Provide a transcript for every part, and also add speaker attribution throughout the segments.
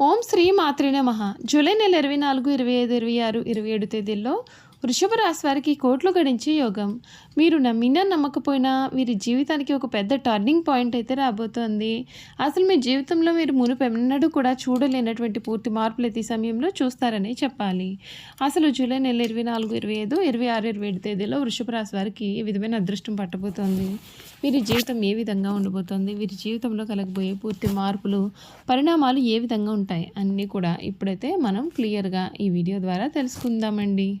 Speaker 1: ఓం శ్రీ మాత్రే నమ. జూలై నెల ఇరవై నాలుగు ఇరవై ఐదు ఇరవై ఆరు ఇరవై ఏడు తేదీల్లో వృషభ రాశి వారికి కోట్లు గడించే యోగం. మీరు నమ్మినా నమ్మకపోయినా వీరి జీవితానికి ఒక పెద్ద టర్నింగ్ పాయింట్ అయితే రాబోతోంది. అసలు మీ జీవితంలో మీరు మునుపు ఎన్నడూ కూడా చూడలేనటువంటి పూర్తి మార్పులు ఈ సమయంలో చూస్తారని చెప్పాలి. అసలు జూలై నెల ఇరవై నాలుగు ఇరవై ఐదు ఇరవై ఆరు ఇరవై ఏడు తేదీలో వృషభ రాశి వారికి ఈ విధమైన అదృష్టం పట్టబోతోంది. వీరి జీవితం ఏ విధంగా ఉండబోతోంది? వీరి జీవితంలో కలగబోయే పూర్తి మార్పులు పరిణామాలు ఏ విధంగా ఉంటాయి? అన్నీ కూడా ఇప్పుడైతే మనం క్లియర్గా ఈ వీడియో ద్వారా తెలుసుకుందామండి.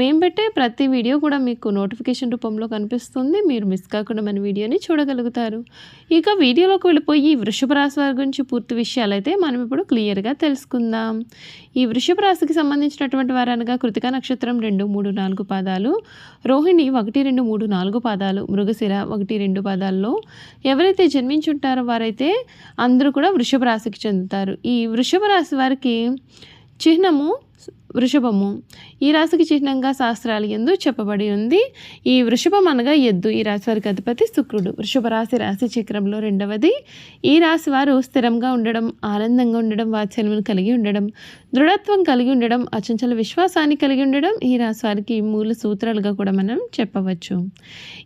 Speaker 1: మేము పెట్టే ప్రతి వీడియో కూడా మీకు నోటిఫికేషన్ రూపంలో కనిపిస్తుంది. మీరు మిస్ కాకుండా మన వీడియోని చూడగలుగుతారు. ఇక వీడియోలోకి వెళ్ళిపోయి వృషభ రాశి వారి గురించి పూర్తి విషయాలు అయితే మనం ఇప్పుడు క్లియర్గా తెలుసుకుందాం. ఈ వృషభ రాశికి సంబంధించినటువంటి వారు అనగా కృతికా నక్షత్రం రెండు మూడు నాలుగు పాదాలు రోహిణి ఒకటి రెండు మూడు నాలుగు పాదాలు మృగశిర ఒకటి రెండు పాదాల్లో ఎవరైతే జన్మించుంటారో వారైతే అందరూ కూడా వృషభ రాశికి చెందుతారు. ఈ వృషభ రాశి వారికి చిహ్నము వృషభము. ఈ రాశికి చిహ్నంగా శాస్త్రాలు ఎందు చెప్పబడి ఉంది. ఈ వృషభం అనగా ఎద్దు. ఈ రాశి వారికి అధిపతి శుక్రుడు. వృషభ రాశి రాశి చక్రంలో రెండవది. ఈ రాశి వారు స్థిరంగా ఉండడం ఆనందంగా ఉండడం వాత్సల్యం కలిగి ఉండడం దృఢత్వం కలిగి ఉండడం అచంచల విశ్వాసాన్ని కలిగి ఉండడం ఈ రాశి వారికి మూల సూత్రాలుగా కూడా మనం చెప్పవచ్చు.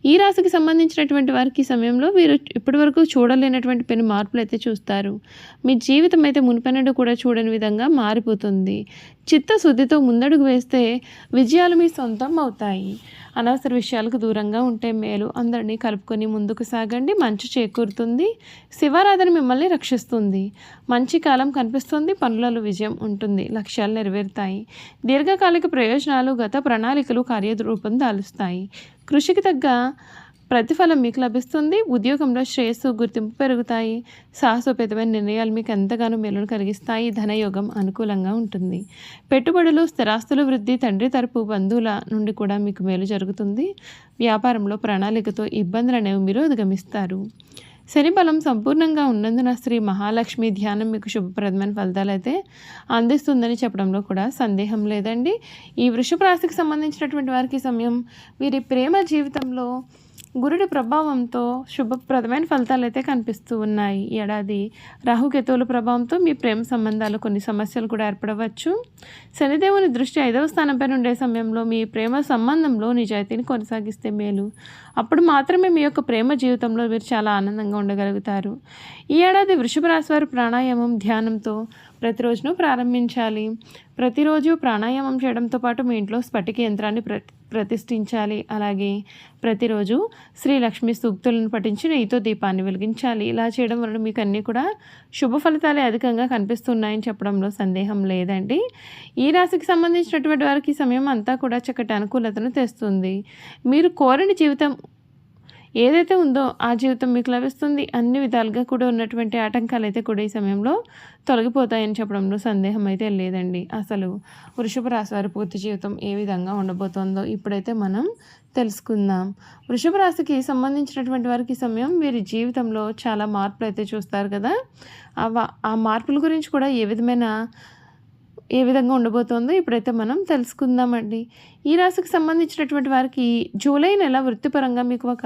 Speaker 1: ఈ రాశికి సంబంధించినటువంటి వారికి సమయంలో వీరు ఇప్పటివరకు చూడలేనటువంటి పెను మార్పులు అయితే చూస్తారు. మీ జీవితం అయితే మునిపెన్నడు కూడా చూడని విధంగా మారిపోతుంది. చిత్తశుద్ధితో ముందడుగు వేస్తే విజయాలు మీ సొంతం అవుతాయి. అనవసర విషయాలకు దూరంగా ఉంటే మేలు. అందరినీ కలుపుకొని ముందుకు సాగండి. మంచి చేకూరుతుంది. శివారాధన మిమ్మల్ని రక్షిస్తుంది. మంచి కాలం కనిపిస్తుంది. పనులలో విజయం ఉంటుంది. లక్ష్యాలు నెరవేరుతాయి. దీర్ఘకాలిక ప్రయోజనాలు గత ప్రణాళికలు కార్యరూపం దాలుస్తాయి. కృషికి తగ్గ ప్రతిఫలం మీకు లభిస్తుంది ఉద్యోగంలో శ్రేయస్సు గుర్తింపు పెరుగుతాయి సాహసోపేతమైన నిర్ణయాలు మీకు ఎంతగానో మేలును కలిగిస్తాయి ధనయోగం అనుకూలంగా ఉంటుంది. పెట్టుబడులు స్థిరాస్తుల వృద్ధి తండ్రి తరపు బంధువుల నుండి కూడా మీకు మేలు జరుగుతుంది. వ్యాపారంలో ప్రణాళికతో ఇబ్బందులు అనేవి మీరు అధిగమిస్తారు. శని బలం సంపూర్ణంగా ఉన్నందున శ్రీ మహాలక్ష్మి ధ్యానం మీకు శుభప్రదమైన ఫలితాలు అయితే అందిస్తుందని చెప్పడంలో కూడా సందేహం లేదండి. ఈ వృషభ రాశికి సంబంధించినటువంటి వారికి సమయం వీరి ప్రేమ జీవితంలో గురుడి ప్రభావంతో శుభప్రదమైన ఫలితాలు అయితే కనిపిస్తూ ఉన్నాయి. ఈ ఏడాది రాహుకేతువుల ప్రభావంతో మీ ప్రేమ సంబంధాలు కొన్ని సమస్యలు కూడా ఏర్పడవచ్చు. శనిదేవుని దృష్టి ఐదవ స్థానంపై ఉండే సమయంలో మీ ప్రేమ సంబంధంలో నిజాయితీని కొనసాగిస్తే మేలు. అప్పుడు మాత్రమే మీ యొక్క ప్రేమ జీవితంలో మీరు చాలా ఆనందంగా ఉండగలుగుతారు. ఈ ఏడాది వృషభ రాశి వారి ప్రాణాయామం ధ్యానంతో ప్రతిరోజును ప్రారంభించాలి. ప్రతిరోజు ప్రాణాయామం చేయడంతో పాటు మీ ఇంట్లో స్ఫటిక యంత్రాన్ని ప్ర ప్రతిష్ఠించాలి. అలాగే ప్రతిరోజు శ్రీ లక్ష్మి సూక్తులను పఠించి నెయ్యితో దీపాన్ని వెలిగించాలి. ఇలా చేయడం వలన మీకు అన్నీ కూడా శుభ ఫలితాలే అధికంగా కనిపిస్తున్నాయని చెప్పడంలో సందేహం లేదండి. ఈ రాశికి సంబంధించినటువంటి వారికి సమయం అంతా కూడా చక్కటి అనుకూలతను తెస్తుంది. మీరు కోరిన జీవితం ఏదైతే ఉందో ఆ జీవితం మీకు లభిస్తుంది అన్ని విధాలుగా కూడా ఉన్నటువంటి ఆటంకాలు అయితే కూడా ఈ సమయంలో తొలగిపోతాయని చెప్పడంలో సందేహం అయితే లేదండి. అసలు వృషభ రాశి వారి పూర్తి జీవితం ఏ విధంగా ఉండబోతోందో ఇప్పుడైతే మనం తెలుసుకుందాం. వృషభ రాశికి సంబంధించినటువంటి వారికి సమయం వీరి జీవితంలో చాలా మార్పులు అయితే చూస్తారు కదా. ఆ మార్పుల గురించి కూడా ఏ విధమైన ఏ విధంగా ఉండబోతోందో ఇప్పుడైతే మనం తెలుసుకుందామండి. ఈ రాశికి సంబంధించినటువంటి వారికి జూలై నెల వృత్తిపరంగా మీకు ఒక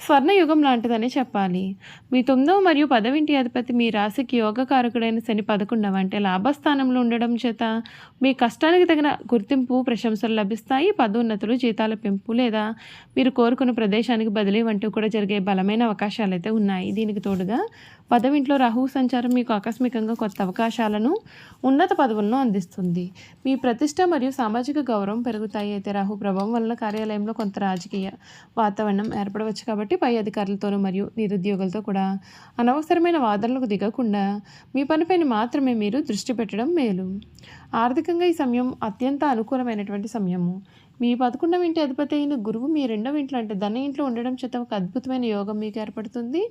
Speaker 1: స్వర్ణయుగం లాంటిదని చెప్పాలి. మీ తొమ్మిదవ మరియు పదవింటి అధిపతి మీ రాశికి యోగకారకుడైన శని పదకొండవ అంటే లాభస్థానంలో ఉండడం చేత మీ కష్టానికి తగిన గుర్తింపు ప్రశంసలు లభిస్తాయి. పదోన్నతులు జీతాల పెంపు లేదా మీరు కోరుకున్న ప్రదేశానికి బదిలీ వంటివి కూడా జరిగే బలమైన అవకాశాలు అయితే ఉన్నాయి. దీనికి తోడుగా పదవింట్లో రాహు సంచారం మీకు ఆకస్మికంగా కొత్త అవకాశాలను ఉన్నత పదవులను అందిస్తుంది మీ ప్రతిష్ట మరియు సామాజిక గౌరవం పెరుగుతాయి. అయితే రాహు ప్రభావం వలన కార్యాలయంలో కొంత రాజకీయ వాతావరణం ఏర్పడవచ్చు కాబట్టి పై అధికారులతోనూ మరియు నిరుద్యోగులతో కూడా అనవసరమైన వాదనలకు దిగకుండా మీ పనిపైన మాత్రమే మీరు దృష్టి పెట్టడం మేలు. ఆర్థికంగా ఈ సమయం అత్యంత అనుకూలమైనటువంటి సమయము. మీ పదకొండవ ఇంటి అధిపతి అయిన గురువు మీ రెండవ ఇంట్లో అంటే ధన ఇంట్లో ఉండడం చేత ఒక అద్భుతమైన యోగం మీకు ఏర్పడుతుంది.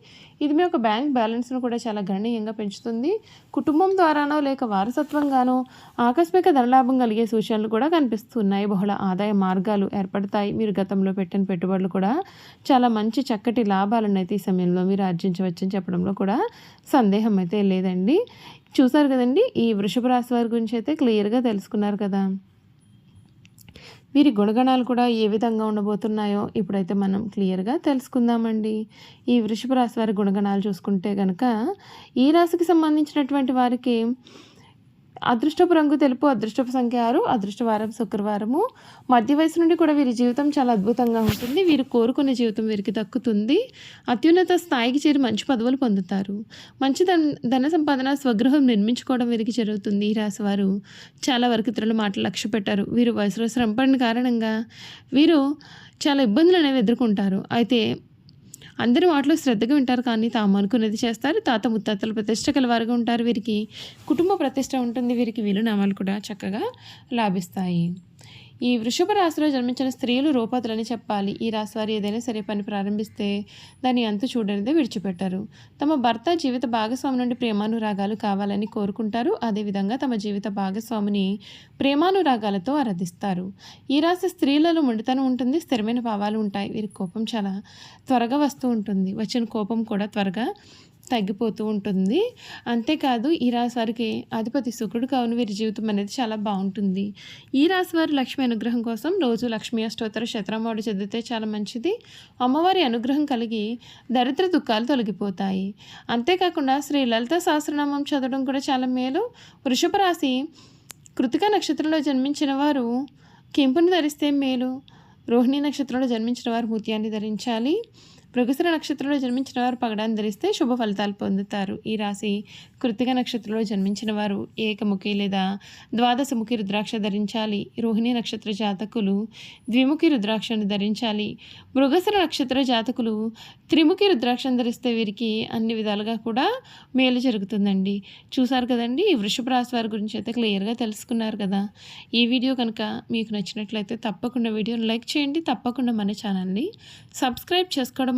Speaker 1: ఇది మీ యొక్క బ్యాంక్ బ్యాలెన్స్ను కూడా చాలా గణనీయంగా పెంచుతుంది. కుటుంబం ద్వారానో లేక వారసత్వంగానో ఆకస్మిక ధనలాభం కలిగే సూచనలు కూడా కనిపిస్తున్నాయి. బహుళ ఆదాయ మార్గాలు ఏర్పడతాయి. మీరు గతంలో పెట్టిన పెట్టుబడులు కూడా చాలా మంచి చక్కటి లాభాలను అయితే ఈ సమయంలో మీరు ఆర్జించవచ్చని చెప్పడంలో కూడా సందేహం అయితే లేదండి. చూసారు కదండి? ఈ వృషభ రాశి వారి గురించి అయితే క్లియర్గా తెలుసుకున్నారు కదా. వీరి గుణగణాలు కూడా ఏ విధంగా ఉండబోతున్నాయో ఇప్పుడైతే మనం క్లియర్గా తెలుసుకుందామండి. ఈ వృషభ రాశి వారి గుణగణాలు చూసుకుంటే కనుక ఈ రాశికి సంబంధించినటువంటి వారికి అదృష్టపు రంగు తెలుపు అదృష్టపు సంఖ్య ఆరు అదృష్టవారం శుక్రవారము. మధ్య వయసు నుండి కూడా వీరి జీవితం చాలా అద్భుతంగా ఉంటుంది. వీరు కోరుకునే జీవితం వీరికి దక్కుతుంది. అత్యున్నత స్థాయికి చేరి మంచి పదవులు పొందుతారు. మంచి ధన ధన సంపాదన స్వగృహం నిర్మించుకోవడం వీరికి జరుగుతుంది. ఈ రాశి వారు చాలా వరకు ఇతరుల మాటలు లక్ష్య పెట్టారు. వీరు వయసులో శ్రమపడిన కారణంగా వీరు చాలా ఇబ్బందులు అనేవి ఎదుర్కొంటారు. అయితే అందరూ వాటిలో శ్రద్ధగా వింటారు కానీ తాము అనుకున్నది చేస్తారు. తాత ముత్తాతలు ప్రతిష్ట కలవారుగా ఉంటారు వీరికి. కుటుంబ ప్రతిష్ట ఉంటుంది వీరికి. వీలునామాలు కూడా చక్కగా లాభిస్తాయి. ఈ వృషభ రాశిలో జన్మించిన స్త్రీలు రూపతులని చెప్పాలి. ఈ రాశి వారు ఏదైనా సరే పని ప్రారంభిస్తే దాన్ని అంతు చూడనిదే విడిచిపెట్టారు. తమ భర్త జీవిత భాగస్వామి నుండి ప్రేమానురాగాలు కావాలని కోరుకుంటారు. అదేవిధంగా తమ జీవిత భాగస్వామిని ప్రేమానురాగాలతో ఆరాధిస్తారు. ఈ రాశి స్త్రీలలో మొండితనం ఉంటుంది స్థిరమైన భావాలు ఉంటాయి. వీరి కోపం చాలా త్వరగా వస్తూ ఉంటుంది. వచ్చిన కోపం కూడా త్వరగా తగ్గిపోతూ ఉంటుంది. అంతేకాదు ఈ రాశి వారికి అధిపతి శుక్రుడు కావున వీరి జీవితం అనేది చాలా బాగుంటుంది. ఈ రాశి వారి లక్ష్మి అనుగ్రహం కోసం రోజు లక్ష్మీ అష్టోత్తర శతరామోడు చదివితే చాలా మంచిది. అమ్మవారి అనుగ్రహం కలిగి దరిద్ర దుఃఖాలు తొలగిపోతాయి. అంతేకాకుండా శ్రీ లలిత సహస్రనామం చదవడం కూడా చాలా మేలు. వృషభ రాశి కృతిక నక్షత్రంలో జన్మించిన వారు కెంపును ధరిస్తే మేలు. రోహిణి నక్షత్రంలో జన్మించిన వారు ముత్యాన్ని ధరించాలి. మృగశిర నక్షత్రంలో జన్మించిన వారు పగడాన్ని ధరిస్తే శుభ ఫలితాలు పొందుతారు. ఈ రాశి కృతిక నక్షత్రంలో జన్మించిన వారు ఏకముఖి లేదా ద్వాదశముఖి రుద్రాక్ష ధరించాలి. రోహిణి నక్షత్ర జాతకులు ద్విముఖి రుద్రాక్షను ధరించాలి. మృగశిర నక్షత్ర జాతకులు త్రిముఖి రుద్రాక్షను ధరిస్తే వీరికి అన్ని విధాలుగా కూడా మేలు జరుగుతుందండి. చూసారు కదండి? ఈ వృషభ రాశి వారి గురించి అయితే క్లియర్గా తెలుసుకున్నారు కదా. ఈ వీడియో కనుక మీకు నచ్చినట్లయితే తప్పకుండా వీడియోని లైక్ చేయండి. తప్పకుండా మన ఛానల్ని సబ్స్క్రైబ్ చేసుకోవడం